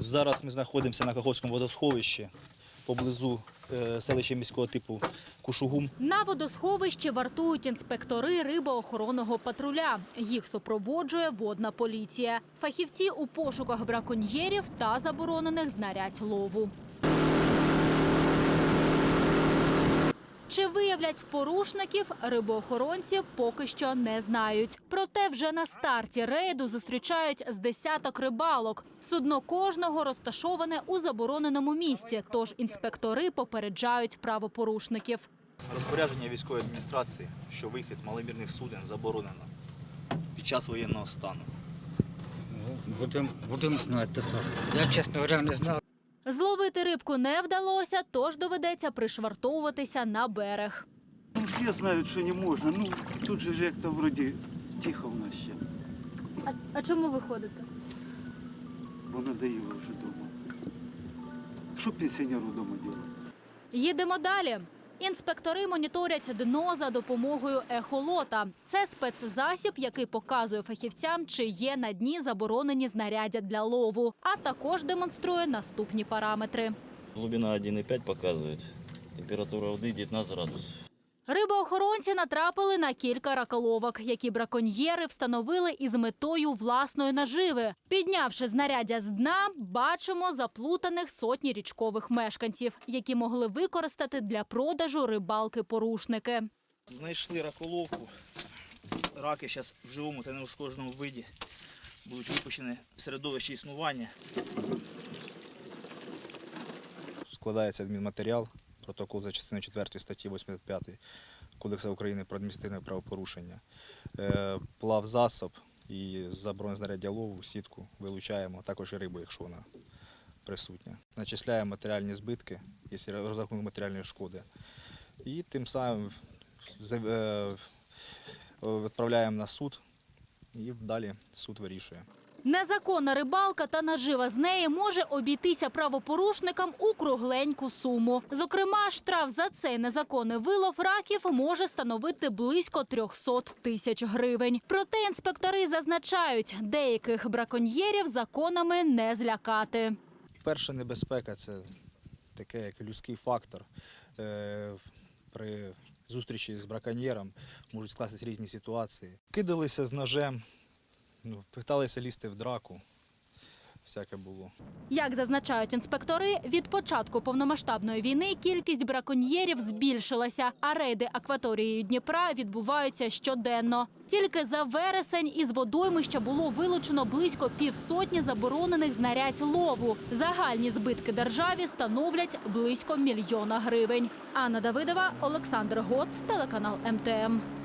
Зараз ми знаходимося на Каховському водосховищі поблизу е, селища міського типу Кушугум. На водосховищі вартують інспектори рибоохоронного патруля. Їх супроводжує водна поліція. Фахівці у пошуках браконьєрів та заборонених знарядь лову. Чи виявлять порушників, рибоохоронці поки що не знають. Проте вже на старті рейду зустрічають з десяток рибалок. Судно кожного розташоване у забороненому місці, тож інспектори попереджають правопорушників. Розпорядження військової адміністрації, що вихід маломірних суден заборонено під час воєнного стану. Ну, Будемо будем знати. Я, чесно говоря, не знав. Зловити рибку не вдалося, тож доведеться пришвартовуватися на берег. Ну, Всі знають, що не можна. Ну тут же ж як-то вроді тихо в нас ще, А, а чому ви ходите? бо надоїло вже вдома. Що пенсіонеру вдома робити? Їдемо далі. Інспектори моніторять дно за допомогою ехолота. Це спецзасіб, який показує фахівцям, чи є на дні заборонені знаряддя для лову, а також демонструє наступні параметри. Глубина 1,5 показує, Температура води 19 градусов. Рибоохоронці натрапили на кілька раколовок, які браконьєри встановили із метою власної наживи. Піднявши знаряддя з дна, бачимо заплутаних сотні річкових мешканців, які могли використати для продажу рибалки-порушники. Знайшли раколовку. Раки зараз в живому та неушкодженому виді будуть випущені в середовище існування. Складається адмінматеріал, протокол за частиною 4 статті 85 Кодексу України про адміністративне правопорушення. Е, Плав засоб і заборонене знаряддя лову, сітку вилучаємо, також і рибу, якщо вона присутня. Начисляємо матеріальні збитки, якщо розрахунок матеріальної шкоди. І тим самим е, відправляємо на суд і далі суд вирішує. Незаконна рибалка та нажива з неї може обійтися правопорушникам у кругленьку суму. Зокрема, штраф за цей незаконний вилов раків може становити близько 300 тисяч гривень. Проте інспектори зазначають, деяких браконьєрів законами не злякати. Перша небезпека це таке як людський фактор. Е, При зустрічі з браконьєром можуть скластись різні ситуації. Кидалися з ножем, ну, питалися лізти в драку. Всяке було. Як зазначають інспектори, від початку повномасштабної війни кількість браконьєрів збільшилася, а рейди акваторією Дніпра відбуваються щоденно. Тільки за вересень із водоймища було вилучено близько півсотні заборонених знарядь лову. Загальні збитки державі становлять близько мільйона гривень. Анна Давидова, Олександр Гоц, телеканал МТМ.